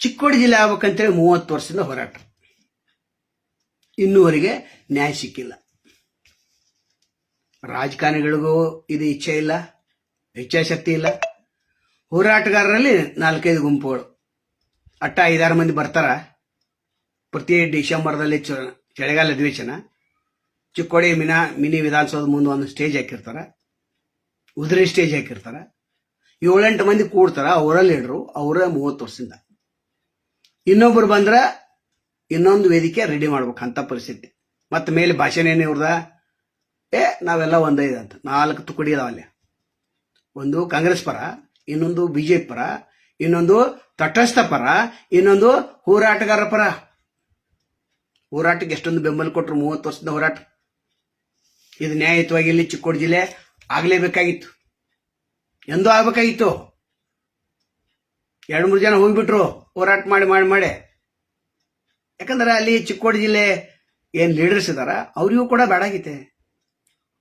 ಚಿಕ್ಕೋಡಿ ಜಿಲ್ಲೆ ಆಗ್ಬೇಕಂತೇಳಿ ಮೂವತ್ತು ವರ್ಷದಿಂದ ಹೋರಾಟ. ಇನ್ನೂವರೆಗೆ ನ್ಯಾಯ ಸಿಕ್ಕಿಲ್ಲ. ರಾಜಕಾರಣಿಗಳಿಗೂ ಇದು ಇಚ್ಛೆ ಇಲ್ಲ ಇಚ್ಛಾಶಕ್ತಿ ಇಲ್ಲ. ಹೋರಾಟಗಾರರಲ್ಲಿ ನಾಲ್ಕೈದು ಗುಂಪುಗಳು. ಅಟ್ಟ ಐದಾರು ಮಂದಿ ಬರ್ತಾರ. ಪ್ರತಿ ಡಿಸೆಂಬರ್ದಲ್ಲಿ ಚಳಿಗಾಲ ಅಧಿವೇಶನ. ಚಿಕ್ಕೋಡಿ ಮಿನಾ, ಮಿನಿ ವಿಧಾನಸೌಧ ಮುಂದೆ ಒಂದು ಸ್ಟೇಜ್ ಹಾಕಿರ್ತಾರ. ಉದುರೆ ಸ್ಟೇಜ್ ಹಾಕಿರ್ತಾರ. ಏಳೆಂಟು ಮಂದಿ ಕೂಡ್ತಾರ, ಅವರ ಲೀಡ್ರು, ಅವರ ಮೂವತ್ತು ವರ್ಷದಿಂದ. ಇನ್ನೊಬ್ರು ಬಂದ್ರ ಇನ್ನೊಂದು ವೇದಿಕೆ ರೆಡಿ ಮಾಡ್ಬೇಕು ಅಂತ ಪರಿಸ್ಥಿತಿ. ಮತ್ತೆ ಮೇಲೆ ಭಾಷಣ ಏನೇ ಇವ್ರದ? ಏ, ನಾವೆಲ್ಲ ಒಂದೇ ಅಂತ. ನಾಲ್ಕು ತುಕಡಿ ಅಲ್ಲಿ. ಒಂದು ಕಾಂಗ್ರೆಸ್ ಪರ, ಇನ್ನೊಂದು ಬಿಜೆಪಿ ಪರ, ಇನ್ನೊಂದು ತಟಸ್ಥ ಪರ, ಇನ್ನೊಂದು ಹೋರಾಟಗಾರ ಪರ. ಹೋರಾಟಕ್ಕೆ ಎಷ್ಟೊಂದು ಬೆಂಬಲ ಕೊಟ್ಟರು ಮೂವತ್ತು ವರ್ಷದ ಹೋರಾಟ. ಇದು ನ್ಯಾಯಯುತವಾಗಿ ಇಲ್ಲಿ ಚಿಕ್ಕೋಡಿ ಜಿಲ್ಲೆ ಆಗಲೇಬೇಕಾಗಿತ್ತು. ಎಂದೂ ಆಗ್ಬೇಕಾಗಿತ್ತು. ಎರಡು ಮೂರು ಜನ ಹೋಗ್ಬಿಟ್ರು, ಹೋರಾಟ ಮಾಡಿ ಮಾಡಿ ಮಾಡಿ. ಯಾಕಂದ್ರೆ ಅಲ್ಲಿ ಚಿಕ್ಕೋಡಿ ಜಿಲ್ಲೆ ಏನು ಲೀಡರ್ಸ್ ಇದಾರ, ಅವರಿಗೂ ಕೂಡ ಬೇಡಾಗಿತ್ತೆ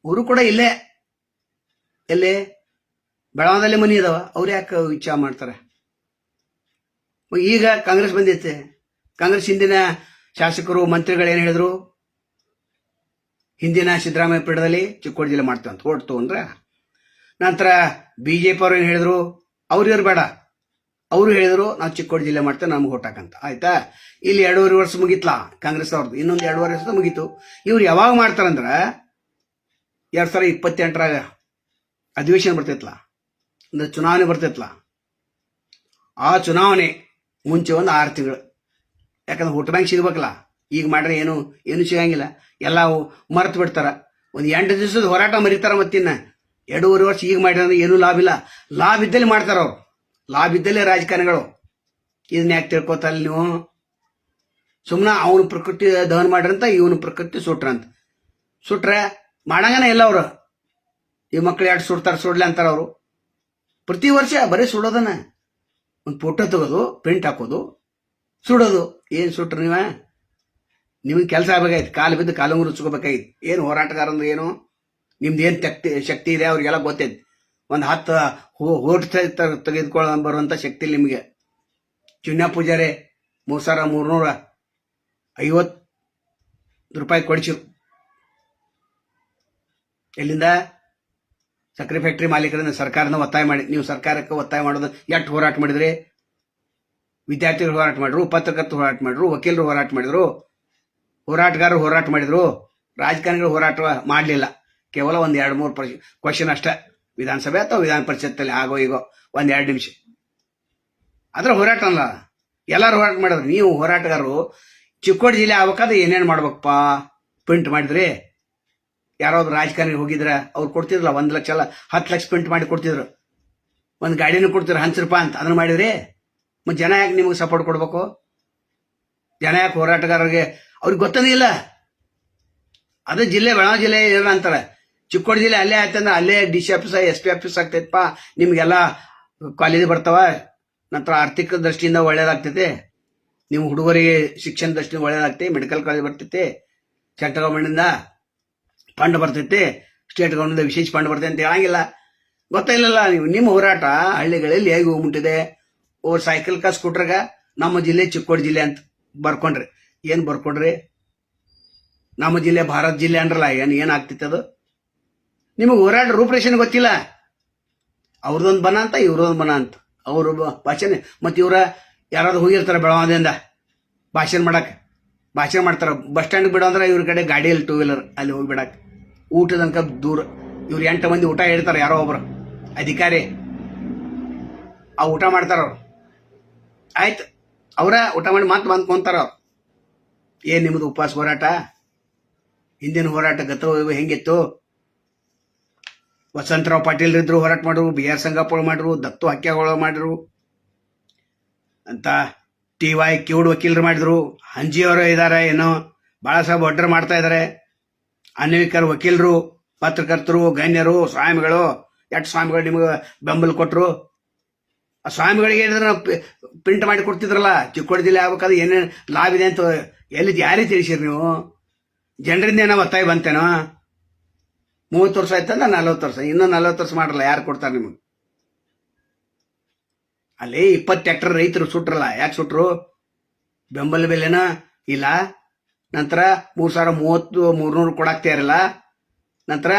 ಅವರು ಕೂಡ ಇಲ್ಲೇ, ಎಲ್ಲಿ? ಬೆಳಗಾವದಲ್ಲಿ ಮನಿ ಇದಾವ, ಅವ್ರು ಯಾಕೆ ಇಚ್ಛಾ ಮಾಡ್ತಾರೆ? ಈಗ ಕಾಂಗ್ರೆಸ್ ಬಂದೈತೆ. ಕಾಂಗ್ರೆಸ್ ಹಿಂದಿನ ಶಾಸಕರು, ಮಂತ್ರಿಗಳು ಏನು ಹೇಳಿದ್ರು? ಹಿಂದಿನ ಸಿದ್ದರಾಮಯ್ಯ ಪೀಠದಲ್ಲಿ ಚಿಕ್ಕೋಡಿ ಜಿಲ್ಲೆ ಮಾಡ್ತೇವೆ ಅಂತ. ಓಟ್ ತಗೊಂಡ್ರ ನಂತರ ಬಿ ಜೆ ಪಿ ಅವ್ರು ಏನು ಹೇಳಿದ್ರು? ಅವ್ರು ಇವ್ರು ಬೇಡ. ಅವರು ಹೇಳಿದ್ರು ನಾವು ಚಿಕ್ಕೋಡಿ ಜಿಲ್ಲೆ ಮಾಡ್ತೇವೆ ನಮ್ಗೆ ಹೊಟ್ಟಾಕಂತ. ಆಯ್ತಾ? ಇಲ್ಲಿ ಎರಡೂವರೆ ವರ್ಷ ಮುಗಿತ್ಲಾ ಕಾಂಗ್ರೆಸ್ ಅವ್ರದ್ದು ಇನ್ನೊಂದು ಎರಡೂವರೆ ವರ್ಷ ಮುಗೀತು. ಇವ್ರು ಯಾವಾಗ ಮಾಡ್ತಾರಂದ್ರ, ಎರಡು ಸಾವಿರ ಇಪ್ಪತ್ತೆಂಟರಾಗ ಅಧಿವೇಶನ ಬರ್ತೈತ್ಲ, ಅಂದ್ರೆ ಚುನಾವಣೆ ಬರ್ತೈತ್ಲ, ಆ ಚುನಾವಣೆ ಮುಂಚೆ ಒಂದು ಆರು ತಿಂಗಳು. ಯಾಕಂದ್ರೆ ವೋಟ್ ಬ್ಯಾಂಕ್ ಸಿಗ್ಬೇಕಲ್ಲ, ಈಗ ಮಾಡ್ರೆ ಏನು ಏನು ಸಿಗಂಗಿಲ್ಲ. ಎಲ್ಲ ಮರೆತು ಬಿಡ್ತಾರ. ಒಂದು ಎಂಟು ದಿವಸದ ಹೋರಾಟ ಮರಿತಾರ ಮತ್ತಿನ್ನ. ಎರಡೂವರೆ ವರ್ಷ ಈಗ ಮಾಡಿದ್ರೆ ಏನೂ ಲಾಭ ಇಲ್ಲ. ಲಾಭ ಇದ್ದಲ್ಲಿ ಮಾಡ್ತಾರ ಅವ್ರು. ಲಾಭ ಇದ್ದಲ್ಲೇ ರಾಜಕಾರಣಿಗಳು. ಇದನ್ನ ಯಾಕೆ ತಿಳ್ಕೊತಲ್ಲ ನೀವು? ಸುಮ್ಮನೆ ಅವನು ಪ್ರಕೃತಿ ದಹನ ಮಾಡ್ರಂತ, ಇವನು ಪ್ರಕೃತಿ ಸುಟ್ರಂತ. ಸುಟ್ರೆ ಮಾಡಂಗನ ಇಲ್ಲ ಅವರು. ಈ ಮಕ್ಳು ಎರಡು ಸುಡ್ತಾರೆ, ಸುಡ್ಲಿ ಅಂತಾರೆ ಅವರು. ಪ್ರತಿ ವರ್ಷ ಬರೀ ಸುಡೋದನ್ನ ಒಂದು ಫೋಟೋ ತೆಗೋದು, ಪ್ರಿಂಟ್ ಹಾಕೋದು, ಸುಡೋದು. ಏನು ಸುಟ್ರಿ ನೀವ? ನಿಮ್ಗೆ ಕೆಲಸ ಆಗ್ಬೇಕಾಯ್ತು ಕಾಲು ಬಿದ್ದು ಕಾಲು ಮುರಿಸ್ಕೋಬೇಕಾಗಿತ್ತು ಏನು ಹೋರಾಟಗಾರ ಅಂದ್ರೆ ಏನು? ನಿಮ್ದು ಏನು ಶಕ್ತಿ ಶಕ್ತಿ ಇದೆ ಅವ್ರಿಗೆಲ್ಲ ಗೊತ್ತೈತಿ. ಒಂದು ಹತ್ತು ಓಟ್ ತೆಗೆದುಕೊಳ್ಳ ಬರುವಂಥ ಶಕ್ತಿ ನಿಮಗೆ. ಚುನ್ನ ಪೂಜಾರಿ ಮೂರು ಸಾವಿರ ಮೂರ್ನೂರ ಐವತ್ತು ರೂಪಾಯಿ ಕೊಡಿಸಿರು. ಎಲ್ಲಿಂದ? ಸಕ್ಕರೆ ಫ್ಯಾಕ್ಟ್ರಿ ಮಾಲೀಕರಿಂದ ಸರ್ಕಾರನ ಒತ್ತಾಯ ಮಾಡಿ ನೀವು ಸರ್ಕಾರಕ್ಕೆ ಒತ್ತಾಯ ಮಾಡೋದು ಎಷ್ಟು ಹೋರಾಟ ಮಾಡಿದ್ರಿ? ವಿದ್ಯಾರ್ಥಿಗಳು ಹೋರಾಟ ಮಾಡಿದ್ರು, ಪತ್ರಕರ್ತರು ಹೋರಾಟ ಮಾಡಿದ್ರು, ವಕೀಲರು ಹೋರಾಟ ಮಾಡಿದ್ರು, ಹೋರಾಟಗಾರರು ಹೋರಾಟ ಮಾಡಿದ್ರು, ರಾಜಕಾರಣಿಗಳು ಹೋರಾಟ ಮಾಡಲಿಲ್ಲ. ಕೇವಲ ಒಂದು ಎರಡು ಮೂರು ಪ್ರಶ್ ಕ್ವಶನ್ ಅಷ್ಟೇ. ವಿಧಾನಸಭೆ ಅಥವಾ ವಿಧಾನ ಪರಿಷತ್ತಲ್ಲಿ ಆಗೋ ಈಗೋ ಒಂದು ಎರಡು ನಿಮಿಷ. ಅದ್ರ ಹೋರಾಟ ಅಲ್ಲ. ಎಲ್ಲರೂ ಹೋರಾಟ ಮಾಡಿದ್ರು. ನೀವು ಹೋರಾಟಗಾರರು, ಚಿಕ್ಕೋಡಿ ಜಿಲ್ಲೆ ಆಗ್ಬೇಕಾದ್ರೆ ಏನೇನು ಮಾಡ್ಬೇಕಪ್ಪ? ಪ್ರಿಂಟ್ ಮಾಡಿದ್ರಿ, ಯಾರಾದ್ರು ರಾಜಕಾರಣಿ ಹೋಗಿದ್ರ ಅವ್ರು ಕೊಡ್ತಿದ್ರಲ್ಲ, ಒಂದು ಲಕ್ಷ ಅಲ್ಲ, ಹತ್ತು ಲಕ್ಷ ಪ್ರಿಂಟ್ ಮಾಡಿ ಕೊಡ್ತಿದ್ರು. ಒಂದು ಗಾಡಿನೂ ಕೊಡ್ತಿದ್ರು ಹಂಚರಪ್ಪ ಅಂತ. ಅದನ್ನ ಮಾಡಿದ್ರಿ ಮತ್ತೆ ಜನ ಯಾಕೆ ನಿಮಗೆ ಸಪೋರ್ಟ್ ಕೊಡ್ಬೇಕು? ಜನ ಯಾಕೆ ಹೋರಾಟಗಾರರಿಗೆ, ಅವ್ರಿಗೆ ಗೊತ್ತನೇ ಇಲ್ಲ. ಅದೇ ಜಿಲ್ಲೆ ಬೆಳಗಾವಿ ಜಿಲ್ಲೆ ಏನಂತಾರೆ ಚಿಕ್ಕೋಡಿ ಜಿಲ್ಲೆ ಅಲ್ಲೇ ಆಯ್ತಂದ್ರೆ ಅಲ್ಲೇ D C office S P office ಆಗ್ತೈತಪ್ಪ. ನಿಮ್ಗೆಲ್ಲ ಕಾಲೇಜ್ ಬರ್ತಾವ. ನಂತರ ಆರ್ಥಿಕ ದೃಷ್ಟಿಯಿಂದ ಒಳ್ಳೇದಾಗ್ತೈತೆ. ನಿಮ್ಮ ಹುಡುಗರಿಗೆ ಶಿಕ್ಷಣ ದೃಷ್ಟಿಯಿಂದ ಒಳ್ಳೇದಾಗ್ತೈತೆ. ಮೆಡಿಕಲ್ ಕಾಲೇಜ್ ಬರ್ತೈತೆ. ಸೆಂಟ್ರಲ್ ಗೌರ್ಮೆಂಟಿಂದ ಫಂಡ್ ಬರ್ತೈತೆ. ಸ್ಟೇಟ್ ಗೌರ್ಮೆಂಟ್ ವಿಶೇಷ ಫಂಡ್ ಬರ್ತೈತೆ ಅಂತ ಹೇಳಂಗಿಲ್ಲ. ಗೊತ್ತಿಲ್ಲಲ್ಲ ನೀವು. ನಿಮ್ಮ ಹೋರಾಟ ಹಳ್ಳಿಗಳಲ್ಲಿ ಹೇಗೆ ಹೋಗ್ಬಿಟ್ಟಿದೆ? ಓ ಸೈಕಲ್ ಕಾ ಸ್ಕೂಟ್ರಾಗ ನಮ್ಮ ಜಿಲ್ಲೆ ಚಿಕ್ಕೋಡಿ ಜಿಲ್ಲೆ ಅಂತ ಬರ್ಕೊಂಡ್ರಿ. ಏನು ಬರ್ಕೊಂಡ್ರಿ? ನಮ್ಮ ಜಿಲ್ಲೆ ಭಾರತ ಜಿಲ್ಲೆ ಅಂದ್ರಲ್ಲ, ಏನು ಏನಾಗ್ತಿತ್ತು ಅದು? ನಿಮಗೆ ಹೋರಾಟ ರೂಪರೇಷನ್ ಗೊತ್ತಿಲ್ಲ. ಅವ್ರದೊಂದು ಬನ ಅಂತ ಇವ್ರದೊಂದು ಬನ ಅಂತ. ಅವರು ಭಾಷಣ ಮತ್ತು ಇವ್ರ ಯಾರಾದ್ರು ಹೋಗಿರ್ತಾರೆ ಬೆಳಗಾವಿಯಿಂದ ಭಾಷಣ ಮಾಡಕ್ಕೆ ಭಾಷಣ ಮಾಡ್ತಾರೆ. ಬಸ್ ಸ್ಟ್ಯಾಂಡ್ ಬಿಡೋ ಅಂದ್ರೆ ಇವ್ರ ಕಡೆ ಗಾಡಿಯಲ್ಲಿ ಟೂ ವೀಲರ್ ಅಲ್ಲಿ ಹೋಗಿ ಬಿಡಕ್ಕೆ ಊಟದ ದೂರ, ಇವ್ರು ಎಂಟು ಮಂದಿ ಊಟ ಹೇಳ್ತಾರೆ ಯಾರೋ ಒಬ್ರು. ಅಧಿಕಾರಿ. ಆ ಊಟ ಮಾಡ್ತಾರ ಅವ್ರು. ಆಯ್ತು. ಅವರ ಊಟ ಮಾಡಿ ಮತ್ತೆ ಬಂದು ಕೊಂತಾರ ಅವ್ರು. ಏನ್ ನಿಮ್ಮದು ಉಪವಾಸ ಹೋರಾಟ? ಹಿಂದಿನ ಹೋರಾಟ ಗತ ಹೆಂಗಿತ್ತು? ವಸಂತರಾವ್ ಪಾಟೀಲ್ ಇದ್ರು, ಹೋರಾಟ ಮಾಡ್ರು ಬಿ ಆರ್ ಸಂಗಪ್ಪಳು ಮಾಡ್ರು ದತ್ತು ಹಕ್ಯಾಗೋಳ ಮಾಡಿದ್ರು. ಅಂತ ಟಿ ವೈ ಕಿವುಡ್ ವಕೀಲರು ಮಾಡಿದ್ರು. ಹಂಜಿಯವರು ಇದ್ದಾರೆ ಏನೋ ಬಾಳಾಸಾಹೇಬ್ ಒಡ್ರ ಮಾಡ್ತಾ ಇದ್ದಾರೆ ಅನ್ವಿಕರ್ ವಕೀಲರು, ಪತ್ರಕರ್ತರು, ಗಣ್ಯರು, ಸ್ವಾಮಿಗಳು ಎಷ್ಟು ಸ್ವಾಮಿಗಳು ನಿಮಗೆ ಬೆಂಬಲ ಕೊಟ್ಟರು ಆ ಸ್ವಾಮಿಗಳಿಗೆ ಏನಿದ್ರೆ ಪ್ರಿಂಟ್ ಮಾಡಿ ಕೊಡ್ತಿದ್ರಲ್ಲ ಚಿಕ್ಕೋಡಿ ಜಿಲ್ಲೆ ಆಗ್ಬೇಕಾದ್ರೆ ಏನೇನು ಲಾಭ ಇದೆ ಅಂತ ಎಲ್ಲಿ ಯಾರಿಗೆ ತಿಳಿಸಿರಿ ನೀವು? ಜನರಿಂದ ಏನೋ ಒತ್ತಾಯ ಬಂತೇನೋ? ಮೂವತ್ತು ವರ್ಷ ಆಯ್ತಂದ್ರೆ ನಲ್ವತ್ತು ವರ್ಷ. ಇನ್ನೂ ನಲ್ವತ್ತು ವರ್ಷ ಮಾಡಲ್ಲ, ಯಾರು ಕೊಡ್ತಾರೆ ನಿಮಗೆ? ಅಲ್ಲಿ ಇಪ್ಪತ್ತು ಟ್ಯಾಕ್ಟರ್ ರೈತರು ಸುಟ್ರಲ್ಲ. ಯಾಕೆ ಸುಟ್ರು? ಬೆಂಬಲ ಬೆಲೆನ? ಇಲ್ಲ. ನಂತರ ಮೂರು ಸಾವಿರ ಮೂವತ್ತು, ಮೂರ್ನೂರು ಕೊಡಾಕ್ತಾ ಇರಲ್ಲ ನಂತರ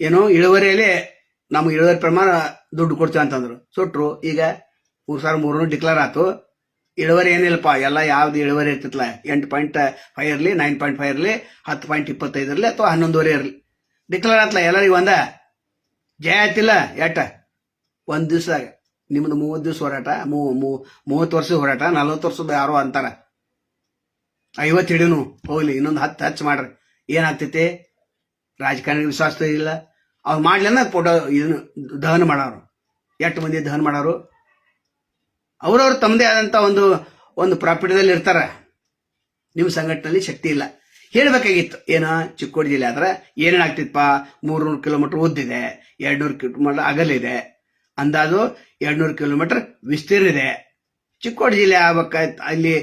ಏನು ಇಳುವರಿಯಲ್ಲಿ ನಮ್ಗೆ ಇಳುವರಿ ಪ್ರಮಾಣ ದುಡ್ಡು ಕೊಡ್ತೀವಿ ಅಂತಂದ್ರು. ಸುಟ್ರು. ಈಗ ಮೂರು ಸಾವಿರ ಮೂರ್ನೂರು ಡಿಕ್ಲೇರ್ ಆಯ್ತು ಇಳುವರಿ ಏನಿಲ್ಲಪ್ಪ, ಎಲ್ಲ ಯಾವ್ದು ಇಳುವರಿ ಇರ್ತಿತ್ತಲ್ಲ? ಎಂಟು ಪಾಯಿಂಟ್ ಫೈವ್ ಇರಲಿ ನೈನ್ ಪಾಯಿಂಟ್ ಫೈವ್ ಇರಲಿ, ಹತ್ತು ಪಾಯಿಂಟ್ ಇಪ್ಪತ್ತೈದು ಇರಲಿ, ಅಥವಾ ಹನ್ನೊಂದುವರೆ ಇರಲಿ. ಡಿಕ್ಲೇರ್ ಆತ್ಲ, ಎಲ್ಲರಿಗೂ ಒಂದ? ಜಯ ಆಯ್ತಿಲ್ಲ ಎಟ್ಟ? ಒಂದು ದಿವ್ಸದಾಗ. ನಿಮ್ದು ಮೂವತ್ತು ದಿವಸ ಹೋರಾಟ, ಮೂ, ಮೂ- ಮೂವತ್ತು ವರ್ಷದ ಹೋರಾಟ, ನಲ್ವತ್ತು ವರ್ಷದ ಯಾರೋ ಅಂತಾರ. ಐವತ್ತು ಹಿಡಿನು, ಹೋಗ್ಲಿ, ಇನ್ನೊಂದು ಹತ್ತು ಹಚ್ಚ ಮಾಡ್ರಿ. ಏನಾಗ್ತೈತಿ? ರಾಜಕಾರಣಿ ವಿಶ್ವಾಸ ಇಲ್ಲ. ಅವ್ರು ಮಾಡ್ಲಿಲ್ಲ ಫೋಟೋ ಇದನ್ನು ದಹನ ಮಾಡೋರು. ಎಷ್ಟು ಮಂದಿ ದಹನ ಮಾಡೋರು? ಅವ್ರವ್ರು ತಮ್ಮದೇ ಆದಂಥ ಒಂದು ಒಂದು ಪ್ರಾಪರ್ಟಿದಲ್ಲಿ ಇರ್ತಾರೆ. ನಿಮ್ಮ ಸಂಘಟನೆಯಲ್ಲಿ ಶಕ್ತಿ ಇಲ್ಲ. ಹೇಳ್ಬೇಕಾಗಿತ್ತು. ಏನ ಚಿಕ್ಕೋಡಿ ಜಿಲ್ಲೆ ಆದ್ರೆ ಏನೇನು ಆಗ್ತಿತ್ತಪ್ಪ ಮೂರ್ನೂರು ಕಿಲೋಮೀಟರ್ ಉದ್ದಿದೆ ಎರಡ್ನೂರು ಕಿಲೋಮೀಟರ್ ಅಗಲಿದೆ. ಅಂದಾಜು ಎರಡ್ನೂರು ಕಿಲೋಮೀಟರ್ ವಿಸ್ತೀರ್ಣ ಇದೆ. ಚಿಕ್ಕೋಡಿ ಜಿಲ್ಲೆ ಆಗ್ಬೇಕಾಯ್ತು ಅಲ್ಲಿ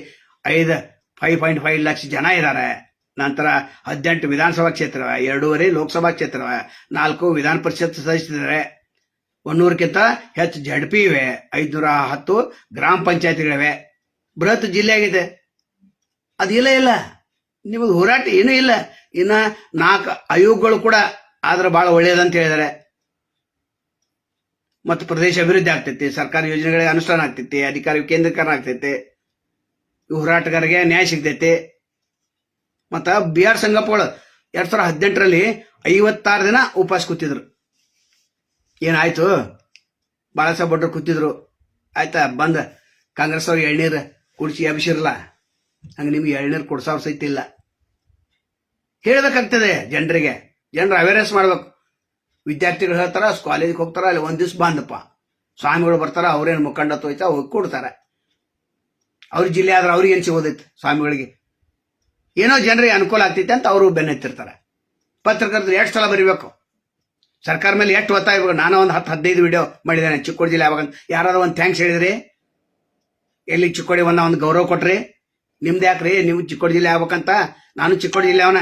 ಐದು ಫೈವ್ ಪಾಯಿಂಟ್ ಫೈವ್ ಲಕ್ಷ ಜನ ಇದ್ದಾರೆ ನಂತರ ಹದಿನೆಂಟು ವಿಧಾನಸಭಾ ಕ್ಷೇತ್ರ ಎರಡೂವರೆ ಲೋಕಸಭಾ ಕ್ಷೇತ್ರ ನಾಲ್ಕು ವಿಧಾನ ಪರಿಷತ್ ಸದಸ್ಯರಿದ್ದಾರೆ. ಒಂದೂರಕ್ಕಿಂತ ಹೆಚ್ಚು ಜಡ್ ಪಿ ಇವೆ, ಐದುನೂರ ಹತ್ತು ಗ್ರಾಮ ಪಂಚಾಯತಿಗಳಿವೆ. ಬೃಹತ್ ಜಿಲ್ಲೆ ಆಗಿದೆ. ಅದು ಇಲ್ಲ ನಿಮಗೆ ಹೋರಾಟ ಏನೂ ಇಲ್ಲ. ಇನ್ನ ನಾಲ್ಕು ಆಯೋಗಗಳು ಕೂಡ ಆದ್ರೆ ಬಹಳ ಒಳ್ಳೆಯದಂತ ಹೇಳಿದ್ದಾರೆ ಮತ್ತು ಪ್ರದೇಶ ಅಭಿವೃದ್ಧಿ ಆಗ್ತೈತಿ, ಸರ್ಕಾರಿ ಯೋಜನೆಗಳಿಗೆ ಅನುಷ್ಠಾನ ಆಗ್ತೈತಿ ಅಧಿಕಾರಿ ಕೇಂದ್ರೀಕರಣ ಆಗ್ತೈತಿ. ಹೋರಾಟಗಾರರಿಗೆ ನ್ಯಾಯ ಸಿಗ್ತೈತಿ. ಮತ್ತು ಬಿ ಆರ್ ಸಂಗಪ್ಪಗಳು ಎರಡು ಸಾವಿರದ ಹದಿನೆಂಟರಲ್ಲಿ ಐವತ್ತಾರು ದಿನ ಉಪವಾಸ ಕೂತಿದ್ರು. ಏನಾಯ್ತು? ಬಾಳಾಸಾಹೇಬ್ ಭಟ್ರು ಕೂತಿದ್ರು. ಆಯ್ತಾ, ಬಂದ. ಕಾಂಗ್ರೆಸ್ ಅವ್ರಿಗೆ ಎಳ್ನೀರು ಕುಡಿಸಿ ಎಬ್ಸಿರಲ್ಲ ಹಂಗೆ ನಿಮ್ಗೆ ಎಳ್ನೀರು ಕೊಡ್ಸೋ ಸಹಿತ ಇಲ್ಲ. ಹೇಳ್ಬೇಕಾಗ್ತದೆ ಜನರಿಗೆ. ಜನರು ಅವೇರ್ನೆಸ್ ಮಾಡ್ಬೇಕು. ವಿದ್ಯಾರ್ಥಿಗಳು ಹೇಳ್ತಾರ ಕಾಲೇಜಿಗೆ ಹೋಗ್ತಾರ, ಅಲ್ಲಿ ಒಂದ್ ದಿವ್ಸ ಬಂದಪ್ಪ ಸ್ವಾಮಿಗಳು ಬರ್ತಾರ, ಅವ್ರೇನು ಮುಖಂಡ ತೋಯ್ತಾ ಹೋಗಿ ಕೊಡ್ತಾರೆ. ಅವ್ರ ಜಿಲ್ಲೆ ಆದ್ರೆ ಅವ್ರಿಗೆ ಏನು ಸಿಗೋದೈತೆ ಸ್ವಾಮಿಗಳಿಗೆ? ಏನೋ ಜನರಿಗೆ ಅನುಕೂಲ ಆಗ್ತೈತೆ ಅಂತ ಅವರು ಬೆನ್ನತ್ತಿರ್ತಾರೆ. ಪತ್ರಕರ್ತರು ಎಷ್ಟು ಸಲ ಬರಿಬೇಕು? ಸರ್ಕಾರ ಮೇಲೆ ಎಷ್ಟು ಒತ್ತಾಯ ನಾನು ಒಂದು ಹತ್ತು ಹದಿನೈದು ವಿಡಿಯೋ ಮಾಡಿದ್ದೇನೆ ಚಿಕ್ಕೋಡಿ ಜಿಲ್ಲೆ ಯಾವಾಗ ಯಾರಾದ್ರೂ ಒಂದು ಥ್ಯಾಂಕ್ಸ್ ಹೇಳಿದ್ರಿ? ಎಲ್ಲಿ ಚಿಕ್ಕೋಡಿ ಒಂದ, ಒಂದು ಗೌರವ ಕೊಟ್ರಿ? ನಿಮ್ದು ಯಾಕ್ರಿ? ನೀವು ಚಿಕ್ಕೋಡಿ ಜಿಲ್ಲೆ ಆಗ್ಬೇಕಂತ? ನಾನು ಚಿಕ್ಕೋಡಿ ಜಿಲ್ಲೆ ಅವನ.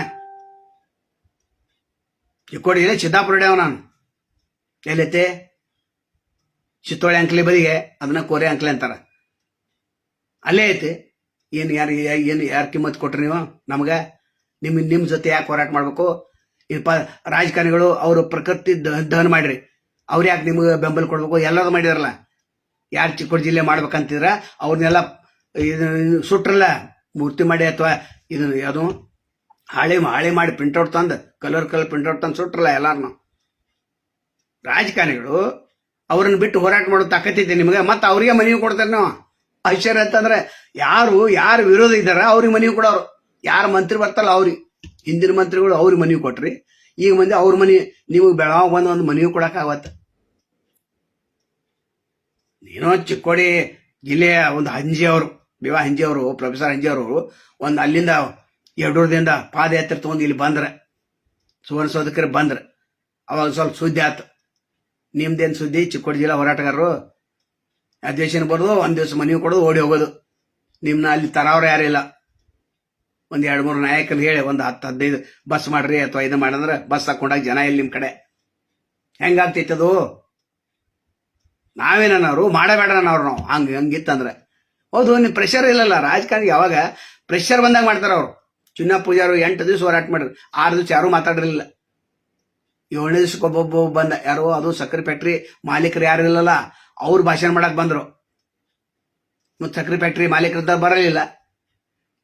ಚಿಕ್ಕೋಡಿ ಜಿಲ್ಲೆ ಸಿದ್ದಾಪುರ ಅವ ನಾನು. ಎಲ್ಲೈತೆ? ಚಿತ್ತೋಳಿ ಅಂಕ್ಲಿ ಬದಿಗೆ, ಅದನ್ನ ಕೋರೆ ಅಂಕ್ಲಿ ಅಂತಾರ. ಅಲ್ಲೇ ಐತಿ. ಏನು ಯಾರು ಏನು ಯಾರು ಕಿಮ್ಮತ್ ಕೊಟ್ರಿ ನೀವು? ನಮ್ಗೆ? ನಿಮ್ಮ ನಿಮ್ಮ ಜೊತೆ ಯಾಕೆ ಹೋರಾಟ ಮಾಡಬೇಕು? ಇಪ್ಪ, ರಾಜಕಾರಣಿಗಳು ಅವರು ಪ್ರಕೃತಿ ದಹನ ಮಾಡಿರಿ. ಅವ್ರು ಯಾಕೆ ನಿಮ್ಗೆ ಬೆಂಬಲ ಕೊಡಬೇಕು? ಎಲ್ಲದೂ ಮಾಡಿದಾರಲ್ಲ. ಯಾರು ಚಿಕ್ಕೋಡಿ ಜಿಲ್ಲೆ ಮಾಡ್ಬೇಕಂತಿದ್ರ ಅವ್ರನ್ನೆಲ್ಲ ಇದು ಸುಟ್ರಲ್ಲ, ಮೂರ್ತಿ ಮಾಡಿ ಅಥವಾ ಇದು ಯಾವುದು? ಹಾಳೆ ಹಾಳೆ ಮಾಡಿ ಪ್ರಿಂಟ್ಔಟ್ ತಂದು ಕಲರ್ ಕಲರ್ ಪ್ರಿಂಟ್ಔಟ್ ತಂದು ಸುಟ್ರಲ್ಲ ಎಲ್ಲಾರನು. ರಾಜಕಾರಣಿಗಳು ಅವ್ರನ್ನ ಬಿಟ್ಟು ಹೋರಾಟ ಮಾಡೋ ತಾಕತ್ತಿದೆ ನಿಮಗೆ, ಮತ್ತೆ ಅವ್ರಿಗೆ ಮನವಿ ಕೊಡ್ತಾರೆ ನಾವು. ಆಶ್ಚರ್ಯ ಅಂತಂದ್ರೆ ಯಾರು ಯಾರು ವಿರೋಧ ಇದ್ದಾರ ಅವ್ರಿಗೆ ಮನವಿ ಕೊಡೋರು. ಯಾರು ಮಂತ್ರಿ ಬರ್ತಲ್ಲ ಅವ್ರಿಗೆ. ಹಿಂದಿನ ಮಂತ್ರಿಗಳು ಅವ್ರಿಗೆ ಮನವಿ ಕೊಟ್ರಿ, ಈಗ ಮಂದಿ ಅವ್ರ ಮನೆ, ನಿಮಗೆ ಬೆಳಗಾವ್ ಬಂದು ಒಂದು ಮನವಿ ಕೊಡೋಕ್ಕಾಗತ್ತ ನೀನೋ ಚಿಕ್ಕೋಡಿ ಜಿಲ್ಲೆಯ ಒಂದು ಹಂಜಿ ಅವರು. ಬಿ ವಾ ಅವರು ಪ್ರೊಫೆಸರ್ ಅವರು ಒಂದು ಅಲ್ಲಿಂದ ಯಡೂರದಿಂದ ಪಾದಯಾತ್ರೆ ತೊಗೊಂಡು ಇಲ್ಲಿ ಬಂದ್ರೆ. ಸುವರ್ಣಸೌಧಕ್ಕೆ ಬಂದ್ರೆ. ಅವಾಗ ಸ್ವಲ್ಪ ಸುದ್ದಿ ಆತು. ನಿಮ್ದೇನು ಸುದ್ದಿ? ಚಿಕ್ಕೋಡಿ ಜಿಲ್ಲಾ ಹೋರಾಟಗಾರರು ಅಧಿವೇಶನ ಬರೋದು ಒಂದು ದಿವಸ ಮನೆಗೆ ಕೊಡೋದು, ಓಡಿ ಹೋಗೋದು. ನಿಮ್ಮನ್ನ ಅಲ್ಲಿ ತರಾವ್ರು ಯಾರಿಲ್ಲ ಒಂದು ಎರಡು ಮೂರು ನಾಯಕರು ಹೇಳಿ ಒಂದು ಹತ್ತು ಹದಿನೈದು ಬಸ್ ಮಾಡ್ರಿ ಅಥವಾ ಇದು ಮಾಡಂದ್ರೆ ಬಸ್ ಹಾಕೊಂಡಾಗ ಜನ ಇಲ್ಲಿ ನಿಮ್ಮ ಕಡೆ. ಹೆಂಗಾಗ್ತೈತದು ನಾವೇನನ್ನೋರು? ಮಾಡಬೇಡ ಅನ್ನೋರು ನಾವು. ಹಂಗೆ, ಹಂಗಿತ್ತಂದ್ರೆ. ಹೌದು ನೀವು ಪ್ರೆಷರ್ ಇಲ್ಲಲ್ಲ, ರಾಜಕಾರಣ ಯಾವಾಗ? ಪ್ರೆಷರ್ ಬಂದಾಗ ಮಾಡ್ತಾರೆ ಅವರು. ಚುನ್ನ ಪೂಜಾರು ಎಂಟು ದಿವಸ ಹೋರಾಟ ಮಾಡಿದ್ರು. ಆರು ದಿವಸ ಯಾರು ಮಾತಾಡಿರಲಿಲ್ಲ ಏಳನೇ ದಿವ್ಸಕ್ಕೆ ಒಬ್ಬೊಬ್ಬ ಬಂದ, ಯಾರೋ ಅದು ಸಕ್ಕರೆ ಫ್ಯಾಕ್ಟ್ರಿ ಮಾಲೀಕರು ಯಾರು ಇಲ್ಲಲ್ಲ, ಅವ್ರು ಭಾಷಣ ಮಾಡಕ್ ಬಂದ್ರು. ಮತ್ತು ಸಕ್ಕರೆ ಫ್ಯಾಕ್ಟ್ರಿ ಮಾಲೀಕರಿದ್ದ ಬರಲಿಲ್ಲ.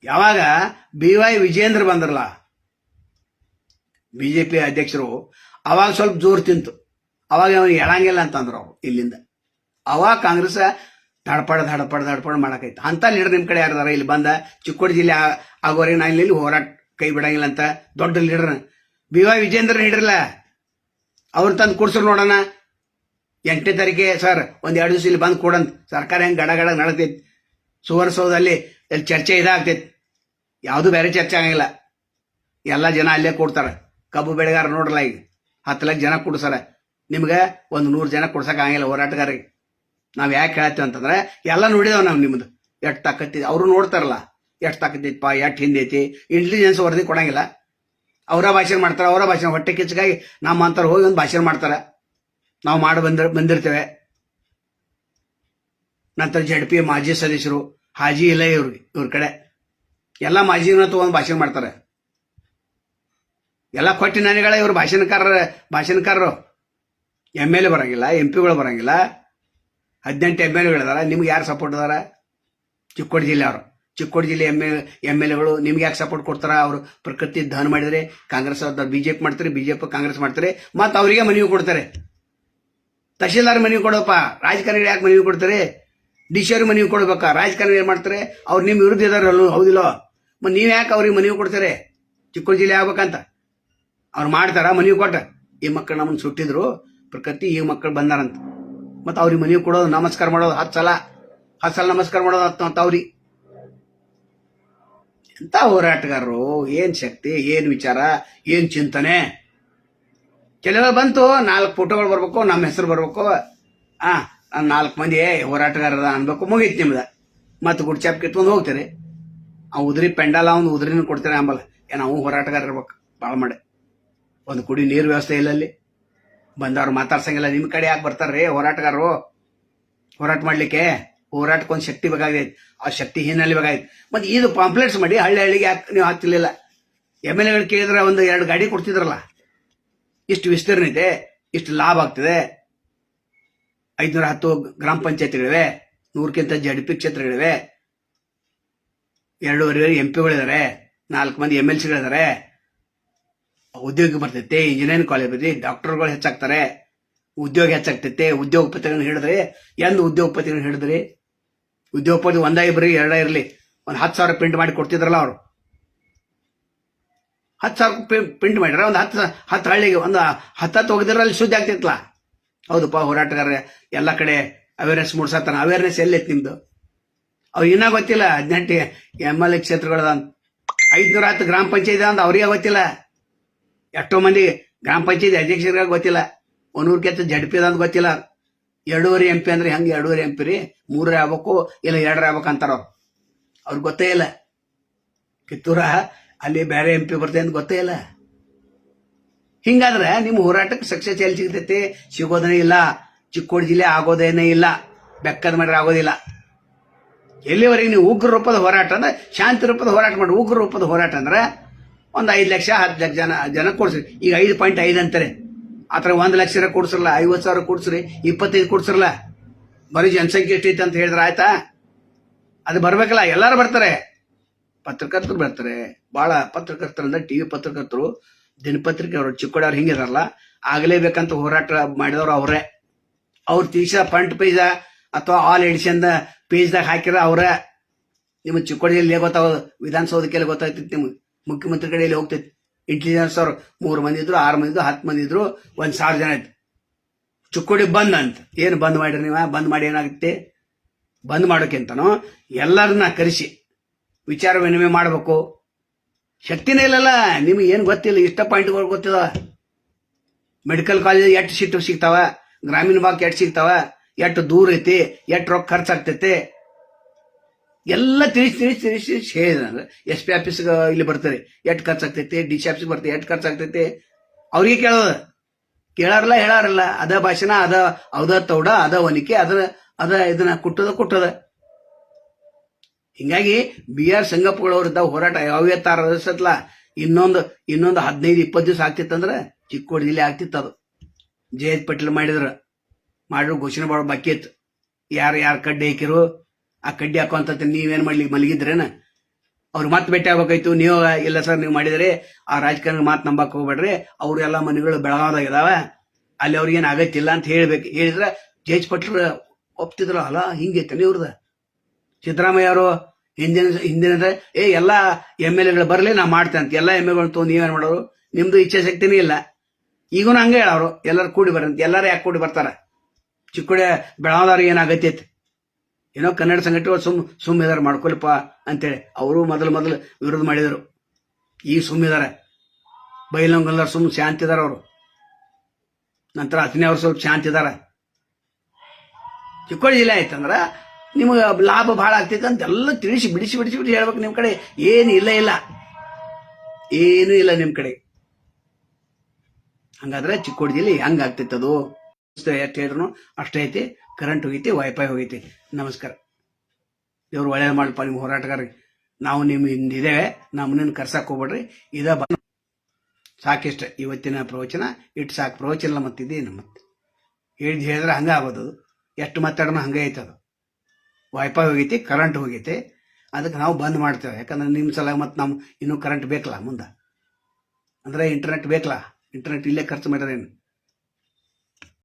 ಯಾವಾಗ? ಬಿ ವೈ ವಿಜೇಂದ್ರ ಬಂದ್ರಲ್ಲ. ಬಿಜೆಪಿ ಅಧ್ಯಕ್ಷರು, ಅವಾಗ ಸ್ವಲ್ಪ ಜೋರು ತಿಂತು. ಅವಾಗ ಅವನು ಹೇಳಂಗಿಲ್ಲ ಅಂತಂದ್ರು ಅವ್ರು ಇಲ್ಲಿಂದ. ಅವಾಗ ಕಾಂಗ್ರೆಸ್ ದಡಪಡ ಧಡಪಡ ಧಡಪಡ ಮಾಡಕೈತೆ. ಅಂತ ಲೀಡರ್ ನಿಮ್ಮ ಕಡೆ ಯಾರದಾರ ಇಲ್ಲಿ ಬಂದ ಚಿಕ್ಕೋಡಿ ಜಿಲ್ಲೆ ಆಗೋರಿಗೆ ನಾ ಇಲ್ಲಿ ಹೋರಾಟ ಕೈ ಬಿಡಂಗಿಲ್ಲ ಅಂತ ದೊಡ್ಡ ಲೀಡರ್. ಬಿ ವೈ ವಿಜೇಂದ್ರ ಹಿಡ್ರಲ್ಲ ಅವ್ರು ತಂದು ಕೊಡ್ಸ್ರು ನೋಡೋಣ. ಎಂಟನೇ ತಾರೀಕೆ ಸರ್, ಒಂದು ಎರಡು ದಿವಸ ಇಲ್ಲಿ ಬಂದು ಕೊಡಂತ ಸರ್ಕಾರ ಹೆಂಗೆ ಗಡ ಗಡ ನಡತೈತಿ ಸುವರ್ಣಸೌಧದಲ್ಲಿ ಅಲ್ಲಿ ಚರ್ಚೆ ಇದಾಗ್ತೈತಿ. ಯಾವುದು ಬೇರೆ ಚರ್ಚೆ ಆಗಂಗಿಲ್ಲ. ಎಲ್ಲ ಜನ ಅಲ್ಲೇ ಕೊಡ್ತಾರೆ. ಕಬ್ಬು ಬೆಳೆಗಾರ ನೋಡ್ರಲ್ಲ ಈಗ. ಹತ್ತು ಲಕ್ಷ ಜನ ಕೊಡ್ಸಾರ ನಿಮ್ಗೆ ಒಂದು ನೂರು ಜನ ಕೊಡ್ಸಕ್ ಆಗಂಗಿಲ್ಲ ಹೋರಾಟಗಾರರಿಗೆ. ನಾವ್ ಯಾಕೆ ಹೇಳ್ತೀವಿ ಅಂತಂದ್ರೆ, ಎಲ್ಲ ನೋಡಿದೇವ್ ನಾವು ನಿಮ್ದು. ಎಷ್ಟು ತಾಕತ್ತಿ ಅವರು ನೋಡ್ತಾರಲ್ಲ. ಎಷ್ಟು ತಾಕತ್ತೈತಿಪ್ಪ ಎಷ್ಟು ಹಿಂದೈತಿ ಇಂಟೆಲಿಜೆನ್ಸ್ ವರದಿ ಕೊಡಂಗಿಲ್ಲ. ಅವರ ಭಾಷಣ ಮಾಡ್ತಾರೆ, ಅವರ ಭಾಷಣ ಹೊಟ್ಟೆ ಕಿಚ್ಚಗಾಗಿ ನಮ್ಮ ಅಂತಾರೆ ಹೋಗಿ ಒಂದು ಭಾಷಣ ಮಾಡ್ತಾರೆ. ನಾವು ಮಾಡಿ ಬಂದಿರ್ ಬಂದಿರ್ತೇವೆ. ನಂತರ ಜೆಡ್ ಪಿ ಮಾಜಿ ಸದಸ್ಯರು, ಹಾಜಿ ಇಲ್ಲ ಇವ್ರಿಗೆ ಇವ್ರ ಕಡೆ. ಎಲ್ಲ ಮಾಜಿನ ತಗೊಂಡು ಭಾಷಣ ಮಾಡ್ತಾರೆ. ಎಲ್ಲ ಕೊಟ್ಟಿ ನನಗಳ ಇವ್ರು ಭಾಷಣಕಾರರ, ಭಾಷಣಕಾರರು. ಎಂ ಎಲ್ ಎ ಬರಂಗಿಲ್ಲ, ಎಂ ಪಿಗಳು ಬರಂಗಿಲ್ಲ. ಹದಿನೆಂಟು ಎಂ ಎಲ್ ಎಗಳಿದಾರ ನಿಮ್ಗೆ ಯಾರು ಸಪೋರ್ಟ್ ಅದಾರ? ಚಿಕ್ಕೋಡಿ ಜಿಲ್ಲೆ ಅವರು. ಚಿಕ್ಕೋಡಿ ಜಿಲ್ಲೆ ಎಂ ಎಲ್ ಎಂ ಎಲ್ ಎಗಳು ನಿಮ್ಗೆ ಯಾಕೆ ಸಪೋರ್ಟ್ ಕೊಡ್ತಾರೆ? ಅವರು ಪ್ರಕೃತಿ ದಹನ ಮಾಡಿದರೆ, ಕಾಂಗ್ರೆಸ್ ಬಿ ಜೆ ಪಿ ಮಾಡ್ತಾರೆ ಬಿ ಜೆ ಪಿ ಕಾಂಗ್ರೆಸ್ ಮಾಡ್ತಾರೆ, ಮತ್ತು ಅವರಿಗೆ ಮನವಿ ಕೊಡ್ತಾರೆ. ತಹಶೀಲ್ದಾರ್ ಮನವಿ ಕೊಡೋಪ್ಪ, ರಾಜಕಾರಣಿಗಳು ಯಾಕೆ ಮನವಿ ಕೊಡ್ತಾರೆ? ಡಿ ಸಿ ಅವ್ರಿಗೆ ಮನವಿ ಕೊಡ್ಬೇಕಾ ರಾಜಕಾರಣಿ ಏನು ಮಾಡ್ತಾರೆ? ಅವ್ರು ನಿಮ್ಮ ವಿರುದ್ಧ ಇದಾರಲ್ಲ ಹೌದಿಲ್ಲ? ಮತ್ತು ನೀವು ಯಾಕೆ ಅವ್ರಿಗೆ ಮನವಿ ಕೊಡ್ತಾರೆ? ಚಿಕ್ಕೋಡಿ ಜಿಲ್ಲೆ ಆಗ್ಬೇಕಂತ. ಅವ್ರು ಮಾಡ್ತಾರ, ಮನವಿ ಕೊಟ್ಟ. ಈ ಮಕ್ಕಳು ನಮ್ಮನ್ನು ಸುಟ್ಟಿದ್ರು, ಪ್ರಕೃತಿ ಈ ಮಕ್ಕಳು ಬಂದಾರಂತ. ಮತ್ತು ಅವ್ರಿಗೆ ಮನೆಗೆ ಕೊಡೋದು ನಮಸ್ಕಾರ ಮಾಡೋದು ಹತ್ತು ಸಲ. ಹತ್ತು ಸಲ ನಮಸ್ಕಾರ ಮಾಡೋದು ಹತ್ತು ಅಂತ ಅವ್ರಿ ಎಂಥ ಹೋರಾಟಗಾರರು? ಏನು ಶಕ್ತಿ, ಏನು ವಿಚಾರ, ಏನು ಚಿಂತನೆ? ಕೆಲವರು ಬಂತು, ನಾಲ್ಕು ಫೋಟೋಗಳು ಬರ್ಬೇಕು, ನಮ್ಮ ಹೆಸರು ಬರ್ಬೇಕು. ಆ ನಾಲ್ಕು ಮಂದಿ ಹೋರಾಟಗಾರರ ಅನ್ಬೇಕು, ಮುಗೀತು ನಿಮ್ದು. ಮತ್ತೆ ಗುಡ್ ಚಾಪ್ ಕಿತ್ಕೊಂಡು ಹೋಗ್ತೀರಿ. ಆ ಉದ್ರಿ ಪೆಂಡಾಲ ಅವ್ನು ಉದ್ರಿನ ಕೊಡ್ತಾರೆ ಆಮೇಲೆ ಏನು ಅವು ಹೋರಾಟಗಾರ ಇರ್ಬೇಕು ಭಾಳ ಮಾಡಿ. ಒಂದು ಕುಡಿ ನೀರು ವ್ಯವಸ್ಥೆ ಇಲ್ಲ ಅಲ್ಲಿ. ಬಂದವ್ರು ಮಾತಾಡ್ಸಂಗಿಲ್ಲ. ನಿಮ್ಮ ಕಡೆ ಯಾಕೆ ಬರ್ತಾರ್ರಿ ಹೋರಾಟಗಾರರು? ಹೋರಾಟ ಮಾಡ್ಲಿಕ್ಕೆ? ಹೋರಾಟಕ್ಕೊಂದು ಶಕ್ತಿ ಬೇಕಾಗೈತೆ. ಆ ಶಕ್ತಿ ಹಿನ್ನೆಲೆ ಬೇಕಾಗೈತೆ. ಮತ್ತು ಇದು ಪಾಂಪ್ಲೆಟ್ಸ್ ಮಾಡಿ ಹಳ್ಳಿ ಹಳ್ಳಿಗೆ ಯಾಕೆ ನೀವು ಹಾಕ್ತಿರ್ಲಿಲ್ಲ. ಎಂ ಎಲ್ ಎಗಳು ಕೇಳಿದ್ರೆ ಒಂದು ಎರಡು ಗಾಡಿ ಕೊಡ್ತಿದ್ರಲ್ಲ? ಇಷ್ಟು ವಿಸ್ತೀರ್ಣ ಇದೆ, ಇಷ್ಟು ಲಾಭ ಆಗ್ತದೆ. ಐದುನೂರ ಹತ್ತು ಗ್ರಾಮ ಪಂಚಾಯತ್ಗಳಿವೆ, ನೂರಕ್ಕಿಂತ ಜಡ್ ಪಿ ಕ್ಷೇತ್ರಗಳಿವೆ. ಎರಡೂವರೆ ಎಂ ಪಿಗಳಿದ್ದಾರೆ ನಾಲ್ಕು ಮಂದಿ ಎಂ ಎಲ್ ಸಿಗಳಿದ್ದಾರೆ ಉದ್ಯೋಗ ಬರ್ತೈತೆ ಇಂಜಿನಿಯರಿಂಗ್ ಕಾಲೇಜ್ ಬರ್ತೈತಿ ಡಾಕ್ಟರ್ಗಳು ಹೆಚ್ಚಾಗ್ತಾರೆ, ಉದ್ಯೋಗ ಹೆಚ್ಚಾಗ್ತೈತೆ, ಉದ್ಯೋಗಪತಿಗಳನ್ನ ಹೇಳಿದ್ರೆ ಎಂದು ಉದ್ಯೋಗಪತಿಗಳನ್ನ ಹಿಡಿದ್ರಿ? ಉದ್ಯೋಗಪತಿ ಒಂದ ಇಬ್ರಿ, ಎರಡ ಇರಲಿ. ಒಂದು ಹತ್ತು ಸಾವಿರ ಪ್ರಿಂಟ್ ಮಾಡಿ ಕೊಡ್ತಿದ್ರಲ್ಲ ಅವರು. ಹತ್ತು ಸಾವಿರ ಪ್ರಿಂಟ್ ಮಾಡಿರ ಒಂದು ಹತ್ತು ಹತ್ತು ಹಳ್ಳಿಗೆ ಒಂದು ಹತ್ತು ಹತ್ತು ಹೋಗಿದ್ರೆ ಅಲ್ಲಿ ಸುದ್ದಿ ಆಗ್ತಿತ್ತಲ್ಲ ಹೌದಪ್ಪ ಹೋರಾಟಗಾರ ಎಲ್ಲ ಕಡೆ ಅವೇರ್ನೆಸ್ ಮೂಡ್ಸತ್ತಾನ ಅವೇರ್ನೆಸ್ ಎಲ್ಲೈತಿ ನಿಮ್ದು? ಅವ್ರು ಇನ್ನೂ ಗೊತ್ತಿಲ್ಲ, ಹದಿನೆಂಟು ಎಂ ಎಲ್ ಎ ಕ್ಷೇತ್ರಗಳದ ಐದ್ನೂರ ಹತ್ತು ಗ್ರಾಮ ಪಂಚಾಯತ್ ಅಂತ ಅವ್ರಿಗೆ ಗೊತ್ತಿಲ್ಲ. ಎಷ್ಟೋ ಮಂದಿ ಗ್ರಾಮ ಪಂಚಾಯತ್ ಅಧ್ಯಕ್ಷರಿಗೆ ಗೊತ್ತಿಲ್ಲ. ಒಂದೂರು ಕೆತ್ತ ಜಡ್ ಪಿ ಅಂತ ಗೊತ್ತಿಲ್ಲ. ಎರಡೂವರೆ ಎಂ ಪಿ ಅಂದ್ರೆ ಹೆಂಗೆ ಎರಡೂವರೆ ಎಂ ಪಿ ರೀ? ಮೂರೇ ಆಗ್ಬೇಕು ಇಲ್ಲ ಎರಡರ ಆಗ್ಬೇಕು ಅಂತಾರೋ. ಅವ್ರು ಗೊತ್ತೇ ಇಲ್ಲ. ಕಿತ್ತೂರ ಅಲ್ಲಿ ಬೇರೆ ಎಂ ಪಿ ಬರ್ತೇನೆ ಅಂತ ಗೊತ್ತೇ ಇಲ್ಲ. ಹಿಂಗಾದ್ರೆ ನಿಮ್ಮ ಹೋರಾಟಕ್ಕೆ ಸಕ್ಸಸ್ ಎಲ್ಲಿ ಸಿಗ್ತೈತಿ? ಸಿಗೋದೇ ಇಲ್ಲ. ಚಿಕ್ಕೋಡಿ ಜಿಲ್ಲೆ ಆಗೋದೇನೇ ಇಲ್ಲ. ಬೆಕ್ಕದ ಮಾಡ್ರೆ ಆಗೋದಿಲ್ಲ. ಎಲ್ಲಿವರೆಗೆ ನೀವು ಉಗ್ರ ರೂಪದ ಹೋರಾಟ ಅಂದ್ರೆ ಶಾಂತಿ ರೂಪದ ಹೋರಾಟ ಮಾಡಿ ಉಗ್ರ ರೂಪದ ಹೋರಾಟ ಅಂದ್ರೆ ಒಂದು ಐದು ಲಕ್ಷ ಹತ್ತು ಲಕ್ಷ ಜನ ಜನ ಕೊಡ್ಸ್ರಿ. ಈಗ ಐದು ಪಾಯಿಂಟ್ ಐದು ಅಂತಾರೆ. ಆ ಥರ ಒಂದು ಲಕ್ಷ ಕೊಡ್ಸ್ರಲ್ಲ, ಐವತ್ತು ಸಾವಿರ ಕೊಡ್ಸ್ರಿ, ಇಪ್ಪತ್ತೈದು ಕೊಡ್ಸ್ರಲ್ಲ. ಬರೀ ಜನಸಂಖ್ಯೆ ಎಷ್ಟೈತೆ ಅಂತ ಹೇಳಿದ್ರೆ ಆಯ್ತಾ? ಅದು ಬರಬೇಕಲ್ಲ, ಎಲ್ಲರೂ ಬರ್ತಾರೆ. ಪತ್ರಕರ್ತರು ಬರ್ತಾರೆ. ಭಾಳ ಪತ್ರಕರ್ತರು ಅಂದ್ರೆ ಟಿ ವಿ ಪತ್ರಕರ್ತರು. ದಿನಪತ್ರಿಕೆ ಅವರು ಚಿಕ್ಕೋಡವ್ರು ಹಿಂಗಿದಾರಲ್ಲ ಆಗಲೇಬೇಕಂತ ಹೋರಾಟ ಮಾಡಿದವರು ಅವರೇ. ಅವ್ರು ತೀಸ ಫ್ರಂಟ್ ಪೇಜ ಅಥವಾ ಆಲ್ ಎಡಿಷನ್ ಪೇಜ್ದಾಗ ಹಾಕಿರ ಅವರೇ. ನಿಮ್ಮ ಚಿಕ್ಕೋಡಿಯಲ್ಲಿ ಗೊತ್ತಾಗೋದು? ವಿಧಾನಸೌಧಕ್ಕೆಲ್ಲ ಗೊತ್ತಾಗ್ತಿತ್ತು ನಿಮ್ಗೆ. ಮುಖ್ಯಮಂತ್ರಿ ಕಡೆಯಲ್ಲಿ ಹೋಗ್ತೈತಿ ಇಂಟೆಲಿಜೆನ್ಸ್ ಅವ್ರು ಮೂರು ಮಂದಿ ಇದ್ರು, ಆರು ಮಂದಿ ಇದ್ರು, ಹತ್ತು ಮಂದಿ ಇದ್ರು, ಒಂದು ಸಾವಿರ ಜನ ಇತ್ತು. ಚುಕ್ಕೋಡಿ ಬಂದ್ ಅಂತ. ಏನು ಬಂದ್ ಮಾಡಿರಿ ನೀವು? ಬಂದ್ ಮಾಡಿ ಏನಾಗುತ್ತೆ? ಬಂದ್ ಮಾಡೋಕ್ಕಿಂತನೂ ಎಲ್ಲರನ್ನ ಕರೆಸಿ, ವಿಚಾರ ವಿನಿಮಯ ಮಾಡಬೇಕು. ಶಕ್ತಿನೇ ಇಲ್ಲಲ್ಲ, ನಿಮಗೆ ಏನು ಗೊತ್ತಿಲ್ಲ, ಇಷ್ಟ ಪಾಯಿಂಟ್ಗಳು ಗೊತ್ತಿಲ್ಲ. ಮೆಡಿಕಲ್ ಕಾಲೇಜ್ ಎಷ್ಟು ಸೀಟು ಸಿಗ್ತಾವ? ಗ್ರಾಮೀಣ ಭಾಗಕ್ಕೆ ಎಷ್ಟು ಸಿಗ್ತಾವ? ಎಷ್ಟು ದೂರ ಐತಿ? ಎಷ್ಟು ರೊಕ್ಕ ಖರ್ಚಾಗ್ತೈತಿ? ಎಲ್ಲ ತಿಳಿಸಿ ತಿಳಿಸಿ ತಿಳಿಸಿ ತಿಳಿಸಿ ಹೇಳಿದ್ರೆ ಎಸ್ ಪಿ ಆಫೀಸ್ಗೆ ಇಲ್ಲಿ ಬರ್ತಾರೆ. ಎಷ್ಟು ಖರ್ಚಾಗ್ತೈತೆ? ಡಿ ಸಿ ಆಫೀಸ್ಗೆ ಬರ್ತಾರೆ. ಎಷ್ಟು ಖರ್ಚಾಗ್ತೈತೆ? ಅವ್ರಿಗೆ ಕೇಳೋದು. ಕೇಳಾರಲ್ಲ, ಹೇಳಾರಲ್ಲ. ಅದ ಭಾಷಣ, ಅದ ಅದ ತೌಡ, ಅದ ಒನಿಕೆ, ಅದ ಅದ ಇದನ್ನ ಕುಟ್ಟದ ಕುಟ್ಟದ. ಹಿಂಗಾಗಿ ಬಿ ಆರ್ ಸಂಗಪ್ಪಗಳವ್ರಿದ್ದ ಹೋರಾಟ ಯಾವ್ಯ ತಾರಸತ್ಲ ಇನ್ನೊಂದು ಇನ್ನೊಂದು ಹದಿನೈದು, ಇಪ್ಪತ್ತು ದಿವಸ ಆಗ್ತಿತ್ತಂದ್ರೆ ಚಿಕ್ಕೋಡಿ ಜಿಲ್ಲೆ ಆಗ್ತಿತ್ತು ಅದು. ಜಯಂತ್ ಪಟೇಲ್ ಮಾಡಿದ್ರು. ಮಾಡಿದ್ರು ಘೋಷಣೆ ಮಾಡೋ ಬಾಕಿ ಇತ್ತು. ಯಾರು ಯಾರು ಕಡ್ಡಿ ಹಾಕಿರು? ಆ ಕಡ್ಡಿ ಹಾಕುವಂತ ನೀವೇನ್ ಮಾಡ್ಲಿ? ಮಲಗಿದ್ರೇನ? ಅವ್ರು ಮತ್ತೆ ಭೇಟಿ ಆಗ್ಬೇಕಾಯ್ತು. ನೀವು, ಇಲ್ಲ ಸರ್, ನೀವು ಮಾಡಿದ್ರೆ ಆ ರಾಜಕಾರಣ ಮಾತು ನಂಬಕ್ ಹೋಗ್ಬೇಡ್ರಿ. ಅವ್ರ ಎಲ್ಲ ಮನೆಗಳು ಬೆಳಗಾವದಾಗ ಇದಾವ ಅಲ್ಲಿ ಅವ್ರಿಗೆ ಏನು ಅಗತ್ಯ ಇಲ್ಲ ಅಂತ ಹೇಳ್ಬೇಕು. ಹೇಳಿದ್ರೆ ಜೇಜ್ ಪಟ್ರ ಒಪ್ತಿದ್ರು ಅಲ್ಲ ಹಿಂಗೈತೆ ಇವ್ರದ ಸಿದ್ದರಾಮಯ್ಯ ಅವರು ಹಿಂದಿನ ಹಿಂದಿನ ಏ, ಎಲ್ಲ ಎಂ ಎಲ್ ಎಗಳು ಬರಲಿ, ನಾ ಮಾಡ್ತೇನೆ ಅಂತ. ಎಲ್ಲ ಎಂ ಎಲ್ ತೊಗೊಂಡು ನೀವೇನು ಮಾಡೋರು? ನಿಮ್ದು ಇಚ್ಛೆ ಶಕ್ತಿನೇ ಇಲ್ಲ. ಈಗೂ ಹಂಗೆ ಹೇಳೋರು, ಎಲ್ಲರೂ ಕೂಡಿ ಬರಂತ ಎಲ್ಲರೂ ಯಾಕೆ ಕೂಡಿ ಬರ್ತಾರೆ? ಚಿಕ್ಕುಡೆ ಬೆಳಗಾವದವ್ರಿಗೆ ಏನು ಅಗತ್ಯ ಐತಿ ಏನೋ ಕನ್ನಡ ಸಂಘಟನೆಗಳು ಸುಮ್ ಸುಮ್ಮಿದಾರೆ ಇದಾರೆ ಮಾಡ್ಕೊಲಿಪ್ಪ ಅಂತೇಳಿ ಅವರು ಮೊದಲು ಮೊದಲು ವಿರೋಧ ಮಾಡಿದರು. ಈಗ ಸುಮ್ಮಿದ್ದಾರೆ ಬೈಲಂಗಲ್ಲರು ಸುಮ್ಮ ಶಾಂತಿ ಇದಾರೆ ಅವರು. ನಂತರ ಹತ್ತನೇ ಅವರು ಸ್ವಲ್ಪ ಶಾಂತಿ ಇದಾರೆ. ಚಿಕ್ಕೋಡಿ ಜಿಲ್ಲೆ ಆಯ್ತಂದ್ರೆ ನಿಮಗೆ ಲಾಭ ಭಾಳ ಆಗ್ತೈತೆ ಅಂತ ಎಲ್ಲ ತಿಳಿಸಿ ಬಿಡಿಸಿ ಬಿಡಿಸಿ ಬಿಡಿಸಿ ಹೇಳ್ಬೇಕು ನಿಮ್ಮ ಕಡೆ. ಏನು ಇಲ್ಲ ಇಲ್ಲ. ಏನೂ ಇಲ್ಲ ನಿಮ್ಮ ಕಡೆ. ಹಂಗಾದ್ರೆ ಚಿಕ್ಕೋಡಿ ಜಿಲ್ಲೆ ಹೆಂಗಾಗ್ತೈತೆ ಅದು? ಎಷ್ಟು ಹೇಳಿದ್ರು, ಅಷ್ಟೇ ಐತಿ ಕರೆಂಟ್ ಹೋಗೈತಿ ವೈಫೈ ಹೋಗೈತಿ. ನಮಸ್ಕಾರ. ಇವ್ರು ಒಳ್ಳೇದು ಮಾಡಪ್ಪ ನಿಮ್ಮ ಹೋರಾಟಗಾರರಿಗೆ ನಾವು ನಿಮ್ಮ ಹಿಂದಿದ್ದೇವೆ ನಮ್ಮನ್ನ ಕರ್ಸಕ್ಕೆ ಹೋಗ್ಬೇಡ್ರಿ. ಇದ ಸಾಕಿಷ್ಟ. ಇವತ್ತಿನ ಪ್ರವಚನ ಇಟ್ಟು ಸಾಕು ಪ್ರವಚನ ಮತ್ತಿದ್ದೇನು ಮತ್ತೆ? ಹೇಳಿದ್ ಹೇಳಿದ್ರೆ ಹಂಗೆ ಆಗೋದು ಎಷ್ಟು ಮಾತಾಡೋಣ ಹಂಗೆ ಐತೆ ಅದು. ವೈಫೈ ಹೋಗೈತಿ ಕರೆಂಟ್ ಹೋಗೈತಿ. ಅದಕ್ಕೆ ನಾವು ಬಂದ್ ಮಾಡ್ತೇವೆ. ಯಾಕಂದ್ರೆ ನಿಮ್ಮ ಸಲ ಮತ್ತು ನಾವು ಇನ್ನೂ ಕರೆಂಟ್ ಬೇಕಲ್ಲ ಮುಂದೆ. ಅಂದ್ರೆ ಇಂಟರ್ನೆಟ್ ಬೇಕಲ್ಲ. ಇಂಟರ್ನೆಟ್ ಇಲ್ಲೇ ಖರ್ಚು ಮಾಡಿದ್ರೇನು